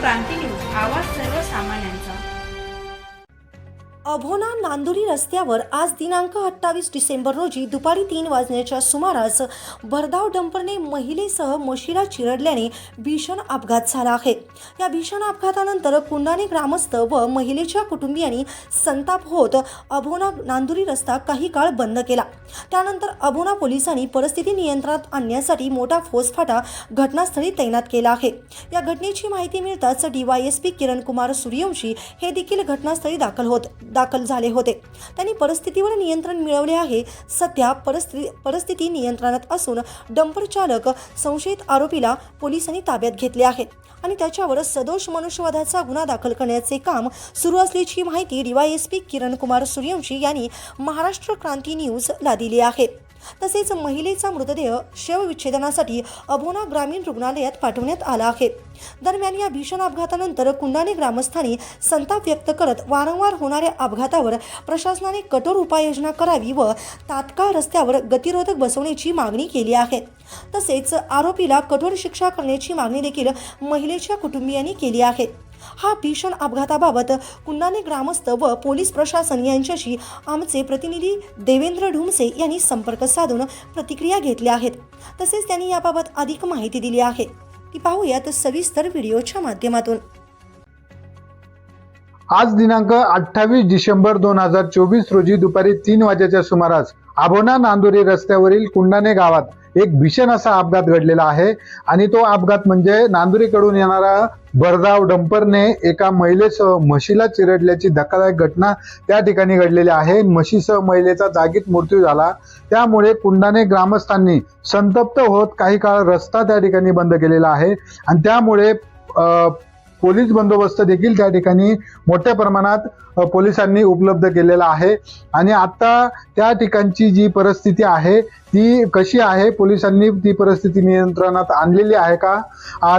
क्रांती news आवाज सर्वसामान्यांचा अभोना नांदुरी रस्त्यावर आज दिनांक अठ्ठावीस डिसेंबर रोजी दुपारी तीन वाजण्याच्या सुमारास भरधाव डंपरने महिलेसह मशिरा चिरडल्याने भीषण अपघात झाला आहे. या भीषण अपघातानंतर कुंडाने ग्रामस्थ व महिलेच्या कुटुंबियांनी संताप होत अभोना नांदुरी रस्ता काही काळ बंद केला. त्यानंतर अभोना पोलिसांनी परिस्थिती नियंत्रणात आणण्यासाठी मोठा फौजफाटा घटनास्थळी तैनात केला आहे. या घटनेची माहिती मिळताच डीवायएसपी किरण कुमार सूर्यवंशी हे देखील घटनास्थळी दाखल होत. दाखल झाले होते. त्यांनी परिस्थितीवर नियंत्रण मिळवले आहे. सध्या परिस्थिती परिस्थिती नियंत्रणात असून डंपर चालक संशयित आरोपीला पोलिसांनी ताब्यात घेतले आहे. आणि त्याच्यावर सदोष मनुष्यवधाचा गुन्हा दाखल करण्याचे काम सुरू असल्याची माहिती डीवायएसपी किरण कुमार सूर्यवंशी यांनी महाराष्ट्र क्रांती न्यूजला दिली आहे. तसेच महिलेचा मृतदेह शवविच्छेदनासाठी अभोना ग्रामीण रुग्णालयात पाठवण्यात आला आहे. दरम्यान या भीषण अपघातानंतर कुंडाने ग्रामस्थांनी संताप व्यक्त करत वारंवार होणाऱ्या अपघातावर प्रशासनाने कठोर उपाययोजना करावी व तात्काळ रस्त्यावर गतिरोधक बसवण्याची मागणी केली आहे. तसेच आरोपीला कठोर शिक्षा करण्याची मागणी देखील महिलेच्या कुटुंबियांनी केली आहे. हा भीषण अपघाताबाबत कुंडाने ग्रामस्थ व पोलीस प्रशासन यांच्याशी आमचे प्रतिनिधी देवेंद्र ढुमसे यांनी संपर्क साधून प्रतिक्रिया घेतल्या आहेत. तसेच त्यांनी याबाबत अधिक माहिती दिली आहे. ती पाहूयात सविस्तर व्हिडिओच्या माध्यमातून. आज दिनांक अठ्ठावीस डिसेंबर दोन हजार चोवीस रोजी दुपारी तीन वाजेच्या सुमारास आभोना नांदुरी रस्त्यावरील कुंडाने गावात एक भीषण असा अपघात घडलेला आहे. आणि तो अपघात म्हणजे नांदुरीकडून येणारा भरधाव डंपरने एका महिलेसह म्हशीला चिरडल्याची धक्कादायक घटना त्या ठिकाणी घडलेली आहे. म्हशीसह महिलेचा जागीत मृत्यू झाला. त्यामुळे कुंडाने ग्रामस्थांनी संतप्त होत काही काळ रस्ता त्या ठिकाणी बंद केलेला आहे. आणि त्यामुळे पोलीस बंदोबस्त देखील त्या ठिकाणी मोठ्या प्रमाणात पोलिसांनी उपलब्ध केलेला आहे. आणि आता त्या ठिकाणची जी परिस्थिती आहे ती कशी आहे? पोलिसांनी ती परिस्थिती नियंत्रणात आणलेली आहे का?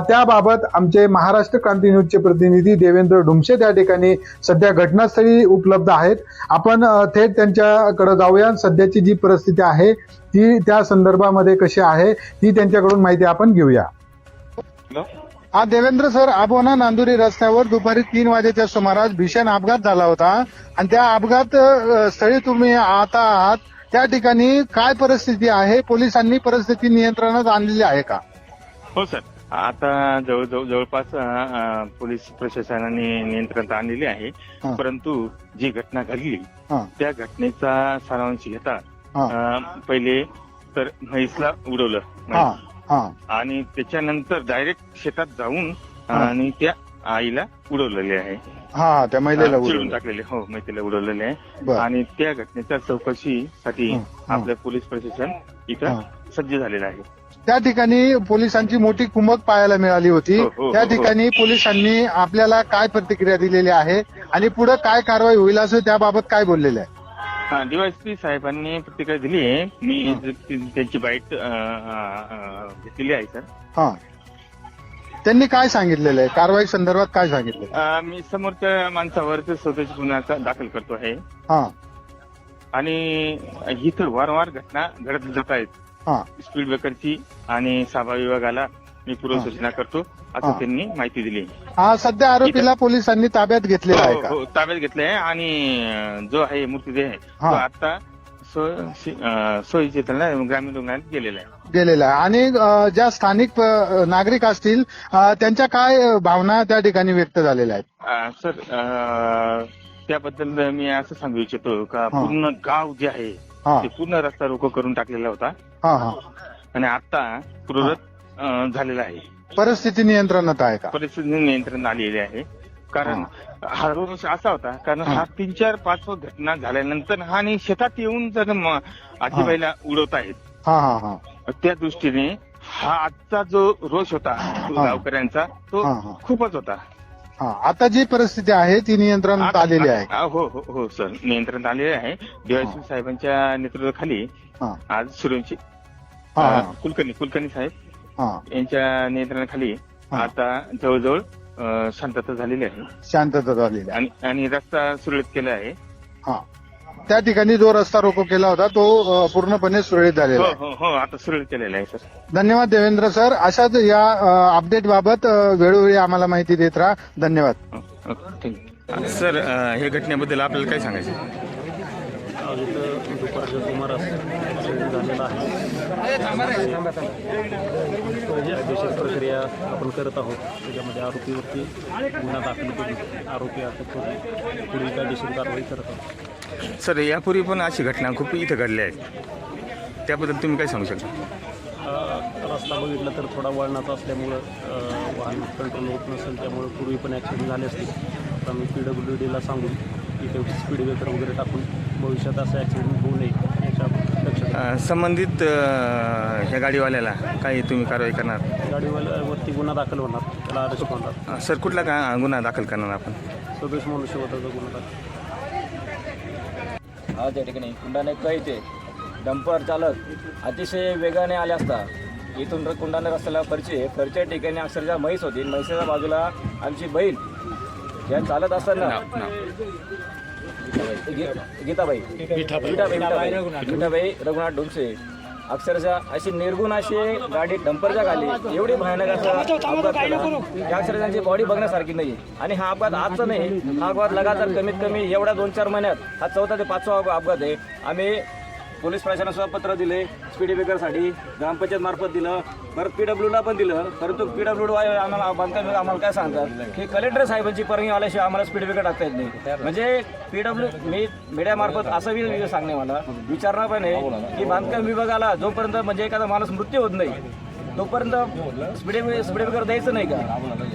त्याबाबत आमचे महाराष्ट्र क्रांती न्यूजचे प्रतिनिधी देवेंद्र डुमशे त्या ठिकाणी सध्या घटनास्थळी उपलब्ध आहेत. आपण थेट त्यांच्याकडे जाऊया. सध्याची जी परिस्थिती आहे ती त्या संदर्भामध्ये कशी आहे ती त्यांच्याकडून माहिती आपण घेऊया. हा देवेंद्र सर आबोना नांदुरी रस्त्यावर दुपारी तीन वाजेच्या सुमारास भीषण अपघात झाला होता. आणि त्या अपघात स्थळी तुम्ही आता आहात. त्या ठिकाणी काय परिस्थिती आहे? पोलिसांनी परिस्थिती नियंत्रणात आणलेली आहे का? हो सर. आता जवळजवळ जवळपास पोलीस प्रशासनाने नियंत्रणात आणलेली आहे. परंतु जी घटना घडली. त्या घटनेचा सारांश घेता पहिले तर म्हैसला उडवलं. हा आणि त्याच्यानंतर डायरेक्ट शेतात जाऊन. आणि त्या आईला उडवलेले आहे हा त्या महिलेला उडवलं. टाकलेले हो महिलेला उडवलेले आहे बर आणि त्या घटनेच्या चौकशीसाठी हा. हा. आपलं पोलीस प्रशासन इथं हा. सज्ज झालेलं आहे त्या ठिकाणी पोलिसांची मोठी कुमक पाहायला मिळाली होती हो, हो, त्या हो. ठिकाणी पोलिसांनी आपल्याला काय प्रतिक्रिया दिलेली आहे आणि पुढे काय कारवाई होईल असं त्याबाबत काय बोललेलं आहे हा डीवायसपी साहेबांनी प्रतिक्रिया दिली आहे. मी ती- त्यांची बाईट अ, अ, अ, घेतलेली आहे सर. हा. त्यांनी काय सांगितलेलं आहे? कारवाई संदर्भात काय सांगितलं अ, मी समोरच्या माणसावर ते स्वतःची गुन्हा दाखल करतो आहे. हा. आणि ही तर वारंवार घटना घडत जात आहेत. हा. स्पीड ब्रेकरची आणि साभा विभागाला मी पूर्वसूचना करतो. असं हा. त्यांनी माहिती दिली. हा सध्या आरोपीला पोलिसांनी ताब्यात घेतलेला आहे हो, का? हो, ताब्यात घेतलंय आणि अ, जो आहे मृतदेह आहे तो. आता ग्रामीण रुग्णालयात गेलेला आहे. गेलेला आहे. आणि अ, ज्या स्थानिक अ, नागरिक असतील अ, त्यांच्या काय अ, भावना त्या ठिकाणी व्यक्त झालेल्या आहेत? अ, सर अ, त्याबद्दल मी असं सांगू इच्छितो का. पूर्ण गाव जे आहे हा. ते पूर्ण रस्ता रोको करून टाकलेला होता. हा हा. आणि आता पूर्वरत अ, झालेला आहे. परिस्थिती नियंत्रणात आहे का? परिस्थिती नियंत्रण आलेली आहे. कारण हा. रोज असा होता. कारण हा. तीन चार पाच घटना झाल्यानंतर हा आणि शेतात येऊन जर म- आजीबाईला उडवत आहेत हा हा हा. त्या दृष्टीने हा आजचा जो रोष होता तो हा. गावकऱ्यांचा तो हा, हा. खूपच होता. हा. आता जी परिस्थिती आहे ती नियंत्रणात आलेली आहे. आ- हो हो हो सर. नियंत्रण आलेले आहे. डीवायसी साहेबांच्या नेतृत्वाखाली हा. आज हा हा, कुलकर्णी कुलकर्णी साहेब. यांच्या नियंत्रणाखाली हा. आता जवळजवळ शांतता झालेली आहे. शांतता झालेली आहे. आणि आणि रस्ता सुरळीत केला आहे. हा. त्या ठिकाणी जो रस्ता रोको केला होता तो पूर्णपणे सुरळीत झालेला हो आहे. हो हो आता सुरळीत केलेलं आहे सर. धन्यवाद देवेंद्र सर. अशाच या अपडेट बाबत वेळोवेळी आम्हाला माहिती देत राहा. धन्यवाद. हो, थँक्यू सर हे घटनेबद्दल आपल्याला काय सांगायचं दुपारच्या सुमारास झालेला आहे. कायदेशीर प्रक्रिया आपण करत आहोत. त्याच्यामध्ये आरोपीवरती गुन्हा दाखल करून आरोपी अटक करून पुढील कायदेशीर कारवाई करत आहोत. सर यापूर्वी पण अशी घटना खूप इथं घडल्या आहेत त्याबद्दल तुम्ही काय सांगू शकता? अ, रस्ता बघितला तर थोडा वळणाचा असल्यामुळं अ, वाहन कंट्रोल होत नसेल त्यामुळे पूर्वी पण ॲक्सिडेंट झाले असतील तर आम्ही पी डब्ल्यू डीला सांगून इथे स्पीड ब्रेकर वगैरे टाकून भविष्यात असं ॲक्सिडेंट होऊ नये. संबंधित ह्या गाडीवाल्याला काही तुम्ही कारवाई करणार? गाडीवाल्यावरती गुन्हा दाखल होणार. त्याला अरेस्ट होणार. सर कुठला का गुन्हा दाखल करणार आपण? सदोष मनुष्यवधाचा गुन्हा दाखल. आज या ठिकाणी कुंडाने इथे डंपर चालक अतिशय वेगाने आले असता. इथून र- कुंडाने रस्त्याला फरची फरच्या ठिकाणी अक्षरशः म्हैस होती. म्हैसाच्या बाजूला आमची बहीण या चालत असताना गीताबाई गीताबाई गीताबाई रघुनाथ डोमसे अक्षरशः अशी निर्गुण अशी गाडी डंपरच्या खाली. एवढी भयानक असा अपघात केला की अक्षरशः त्यांची बॉडी बघण्यासारखी नाही. आणि हा अपघात आजचा नाही. हा अपघात लगातार कमीत कमी एवढ्या दोन चार महिन्यात. हा चौथा ते पाचवा अप- अपघात आहे. आम्ही पोलीस प्रशासनाला पत्र दिले स्पीडी ब्रेकरसाठी ग्रामपंचायत मार्फत दिलं. परत पी डब्ल्यूला पण दिलं. परंतु पी डब्ल्यू आम्हाला बांधकाम विभाग आम्हाला काय सांगतात? की कलेक्टर साहेबांची परवानगी आल्याशिवाय आम्हाला स्पीड ब्रेकर टाकता येत नाही. म्हणजे पी डब्ल्यू मी मीडियामार्फत असं बी सांगणे मला विचारणं पण आहे की बांधकाम विभागाला जोपर्यंत म्हणजे एखादा माणूस मृत्यू होत नाही तोपर्यंत स्पीड स्पीड ब्रेकर द्यायचं नाही का?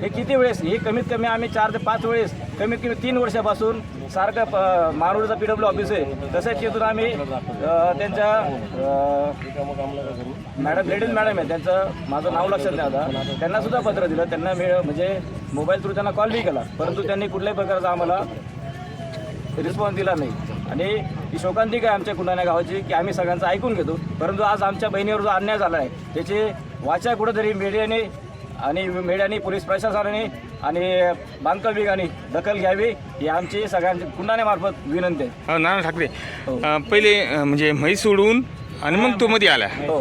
हे किती वेळेस? हे कमीत कमी आम्ही चार ते पाच वेळेस कमीत कमी तीन वर्षापासून सारखं प- मारुडचा पी डब्ल्यू ऑफिस आहे. तसेच तिथून आम्ही त्यांच्या मॅडम लेडीज मॅडम आहे त्यांचं माझं नाव लक्षात नाही आता. त्यांना सुद्धा पत्र दिलं. त्यांना मी म्हणजे मोबाईल थ्रू त्यांना कॉल बी केला. परंतु त्यांनी कुठल्याही प्रकारचा आम्हाला रिस्पॉन्स दिला नाही. आणि ही शोकांतिका आहे आमच्या कुंडाण्या गावाची की आम्ही सगळ्यांचं ऐकून घेतो. परंतु आज आमच्या बहिणीवर जो अन्याय झाला आहे त्याची वाचा कुठंतरी मीडियाने आणि मीडियाने पोलीस प्रशासनाने आणि बांधकाम विभागाने दखल घ्यावी ही आमची सगळ्यांची कुंडाण्यामार्फत विनंती आहे. अं, नाना ठाकरे अं, पहिले म्हणजे म्हैस सोडून आणि मग तो मध्ये आला. हो.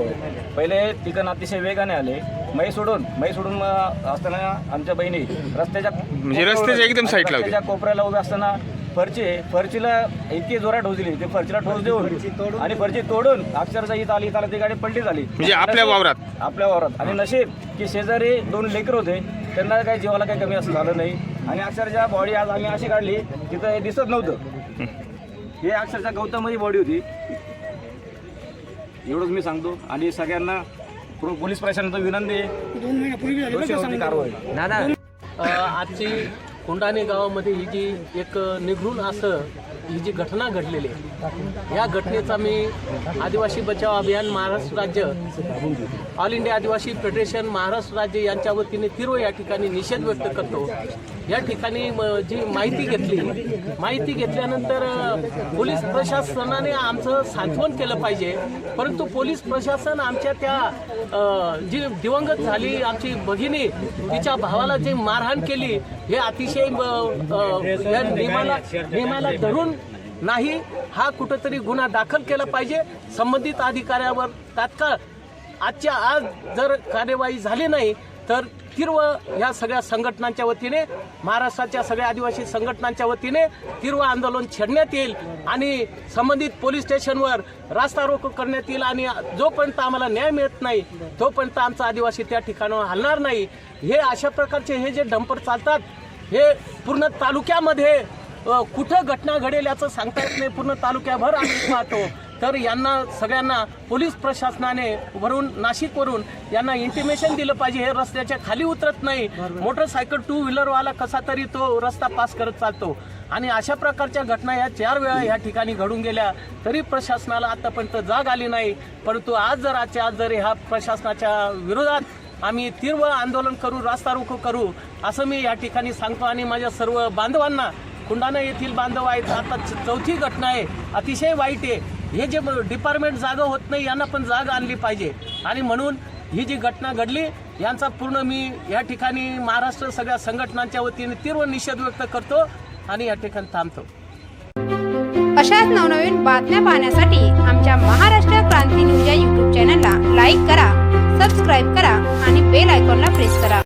पहिले तिकडून अतिशय वेगाने आले. मै सोडून मै सोडून असताना आमच्या बहिणी रस्त्याच्या म्हणजे रस्त्याच्या एकदम साईडला कोपऱ्याला उभे असताना फरची फरचीला इतकी जोरात ठोस दिली. ते फरचीला ठोस देऊन आणि फरची तोडून अक्षरशः इथं आली इथं आली ती गाडी पलटी झाली. म्हणजे आपल्या वावरात? आपल्या वावरात. आणि नशीब की शेजारी दोन लेकर होते. त्यांना काही जीवाला काही कमी असं झालं नाही. आणि अक्षरशः बॉडी आज आम्ही अशी काढली तिथं हे दिसत नव्हतं. हे अक्षरशः गौतमची बॉडी होती. एवढंच मी सांगतो. आणि सगळ्यांना पोलीस प्रशासनाचं विनंती आहे. कारवाई. आजची कोंडाणे गावामध्ये ही जी एक निघून असं ही जी घटना घडलेली आहे या घटनेचा मी आदिवासी बचाव अभियान महाराष्ट्र राज्य all India Adivasi federation Maharashtra राज्य यांच्या वतीने तीव्र या ठिकाणी निषेध व्यक्त करतो. या ठिकाणी म, जी माहिती घेतली माहिती घेतल्यानंतर पोलीस प्रशासनाने आमचं सांत्वन केलं पाहिजे. परंतु पोलीस प्रशासन आमच्या त्या जी दिवंगत झाली आमची भगिनी तिच्या भावाला जे मारहाण केली हे अतिशय या नियमाला नियमाला धरून नाही हा कुठंतरी गुन्हा दाखल केला पाहिजे. संबंधित अधिकाऱ्यावर तात्काळ आजच्या आज जर कार्यवाही झाली नाही तर तीव्र या सगळ्या संघटनांच्या वतीने महाराष्ट्राच्या सगळ्या आदिवासी संघटनांच्या वतीने तीव्र आंदोलन छेडण्यात येईल आणि संबंधित पोलीस स्टेशनवर रास्ता रोको करण्यात येईल आणि जोपर्यंत आम्हाला न्याय मिळत नाही तोपर्यंत आमचा आदिवासी त्या ठिकाणावर हलणार नाही. हे अशा प्रकारचे हे जे डंपर चालतात हे पूर्ण तालुक्यामध्ये कुठं घटना घडेल याचं सांगता येत नाही पूर्ण तालुक्याभर आम्ही पाहतो तर यांना सगळ्यांना पोलीस प्रशासनाने वरून नाशिकवरून यांना इंटिमेशन दिलं पाहिजे. हे रस्त्याच्या खाली उतरत नाही. मोटरसायकल टू व्हीलरवाला कसा तरी तो रस्ता पास करत चालतो. आणि अशा प्रकारच्या घटना या चार वेळा या ठिकाणी घडून गेल्या. तरी प्रशासनाला आतापर्यंत जाग आली नाही. परंतु आज जर आजच्या आज जर ह्या प्रशासनाच्या विरोधात आम्ही तीव्र आंदोलन करू रास्ता रोको करू असं मी या ठिकाणी सांगतो. आणि माझ्या सर्व बांधवांना कुंडाणा येथील बांधव आहेत. आता चौथी घटना आहे. अतिशय वाईट आहे. हे जे डिपार्टमेंट जागा होत नाही यांना पण जाग आणली पाहिजे. आणि म्हणून ही जी घटना घडली यांचा पूर्ण मी या ठिकाणी महाराष्ट्र सगळ्या संघटनांच्या वतीने तीव्र निषेध व्यक्त करतो आणि या ठिकाणी थांबतो. अशाच नवनवीन बातम्या पाहण्यासाठी आमच्या महाराष्ट्र क्रांती न्यूज या यूट्यूब चॅनलला लाईक करा सबस्क्राईब करा आणि बेल आयकॉनला प्रेस करा.